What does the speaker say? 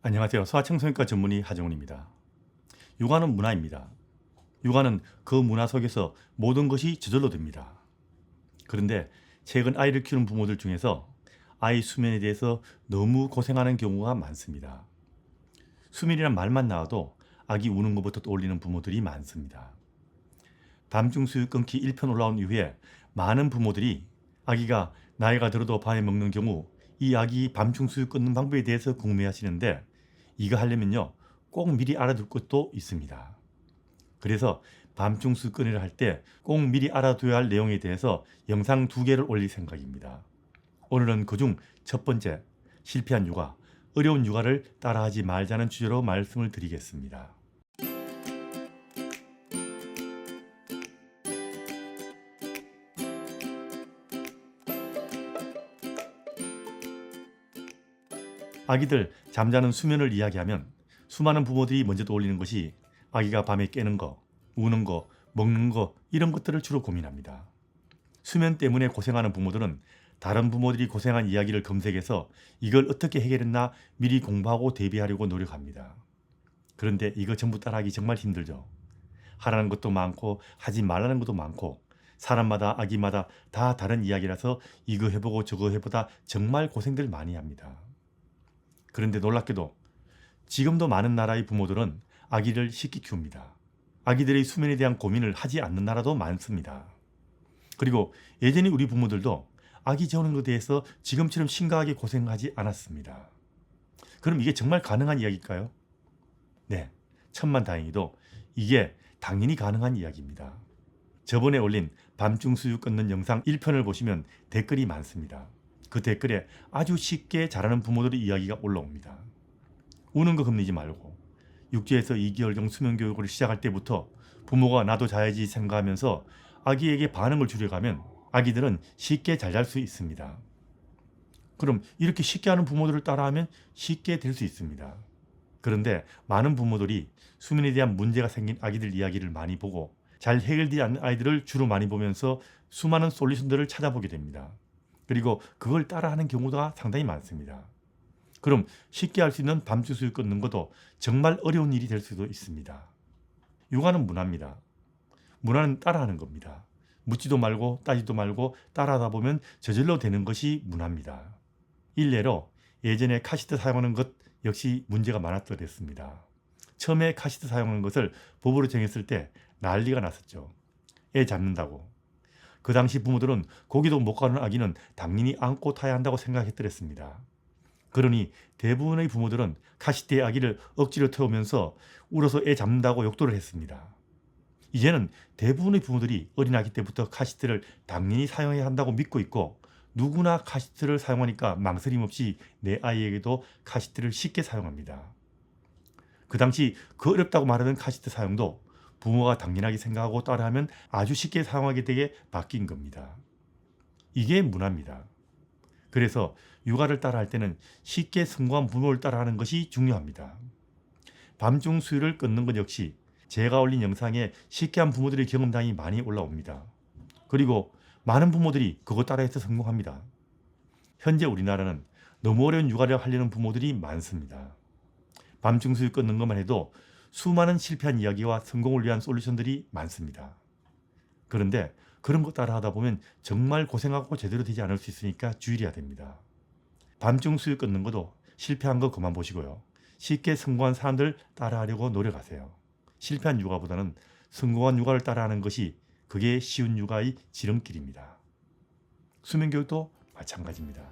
안녕하세요. 소아청소년과 전문의 하정훈입니다. 육아는 문화입니다. 육아는 그 문화 속에서 모든 것이 저절로 됩니다. 그런데 최근 아이를 키우는 부모들 중에서 아이 수면에 대해서 너무 고생하는 경우가 많습니다. 수면이란 말만 나와도 아기 우는 것부터 떠올리는 부모들이 많습니다. 밤중 수유 끊기 1편 올라온 이후에 많은 부모들이 아기가 나이가 들어도 밤에 먹는 경우 이 아기 밤중 수유 끊는 방법에 대해서 궁금해하시는데 이거 하려면요 꼭 미리 알아둘 것도 있습니다. 그래서 밤중 끊기를 할 때 꼭 미리 알아둬야 할 내용에 대해서 영상 두 개를 올릴 생각입니다. 오늘은 그중 첫 번째 실패한 육아, 어려운 육아를 따라하지 말자는 주제로 말씀을 드리겠습니다. 아기들 잠자는 수면을 이야기하면 수많은 부모들이 먼저 떠올리는 것이 아기가 밤에 깨는 거, 우는 거, 먹는 거 이런 것들을 주로 고민합니다. 수면 때문에 고생하는 부모들은 다른 부모들이 고생한 이야기를 검색해서 이걸 어떻게 해결했나 미리 공부하고 대비하려고 노력합니다. 그런데 이거 전부 따라하기 정말 힘들죠. 하라는 것도 많고 하지 말라는 것도 많고 사람마다 아기마다 다 다른 이야기라서 이거 해보고 저거 해보다 정말 고생들 많이 합니다. 그런데 놀랍게도 지금도 많은 나라의 부모들은 아기를 쉽게 키웁니다. 아기들의 수면에 대한 고민을 하지 않는 나라도 많습니다. 그리고 예전에 우리 부모들도 아기 재우는 것에 대해서 지금처럼 심각하게 고생하지 않았습니다. 그럼 이게 정말 가능한 이야기일까요? 네, 천만 다행히도 이게 당연히 가능한 이야기입니다. 저번에 올린 밤중 수유 끊는 영상 1편을 보시면 댓글이 많습니다. 그 댓글에 아주 쉽게 잘하는 부모들의 이야기가 올라옵니다. 우는 거 겁내지 말고 6주에서 2개월경 수면 교육을 시작할 때부터 부모가 나도 자야지 생각하면서 아기에게 반응을 줄여가면 아기들은 쉽게 잘 잘 수 있습니다. 그럼 이렇게 쉽게 하는 부모들을 따라하면 쉽게 될 수 있습니다. 그런데 많은 부모들이 수면에 대한 문제가 생긴 아기들 이야기를 많이 보고 잘 해결되지 않는 아이들을 주로 많이 보면서 수많은 솔루션들을 찾아보게 됩니다. 그리고 그걸 따라하는 경우가 상당히 많습니다. 그럼 쉽게 할 수 있는 밤주 수유 끊는 것도 정말 어려운 일이 될 수도 있습니다. 육아는 문화입니다. 문화는 따라하는 겁니다. 묻지도 말고 따지도 말고 따라하다 보면 저절로 되는 것이 문화입니다. 일례로 예전에 카시트 사용하는 것 역시 문제가 많았더랬습니다. 처음에 카시트 사용하는 것을 법으로 정했을 때 난리가 났었죠. 애 잡는다고. 그 당시 부모들은 고기도 못 가는 아기는 당연히 안고 타야 한다고 생각했더랬습니다. 그러니 대부분의 부모들은 카시트의 아기를 억지로 태우면서 울어서 애 잡는다고 욕도를 했습니다. 이제는 대부분의 부모들이 어린 아기 때부터 카시트를 당연히 사용해야 한다고 믿고 있고 누구나 카시트를 사용하니까 망설임 없이 내 아이에게도 카시트를 쉽게 사용합니다. 그 당시 그 어렵다고 말하는 카시트 사용도 부모가 당연하게 생각하고 따라하면 아주 쉽게 사용하게 되게 바뀐 겁니다. 이게 문화입니다. 그래서 육아를 따라할 때는 쉽게 성공한 부모를 따라하는 것이 중요합니다. 밤중 수유를 끊는 것 역시 제가 올린 영상에 쉽게 한 부모들의 경험담이 많이 올라옵니다. 그리고 많은 부모들이 그거 따라해서 성공합니다. 현재 우리나라는 너무 어려운 육아를 하려는 부모들이 많습니다. 밤중 수유 끊는 것만 해도 수많은 실패한 이야기와 성공을 위한 솔루션들이 많습니다. 그런데 그런 거 따라 하다 보면 정말 고생하고 제대로 되지 않을 수 있으니까 주의해야 됩니다. 밤중 수유 끊는 것도 실패한 거 그만 보시고요. 쉽게 성공한 사람들 따라하려고 노력하세요. 실패한 육아보다는 성공한 육아를 따라하는 것이 그게 쉬운 육아의 지름길입니다. 수면 교육도 마찬가지입니다.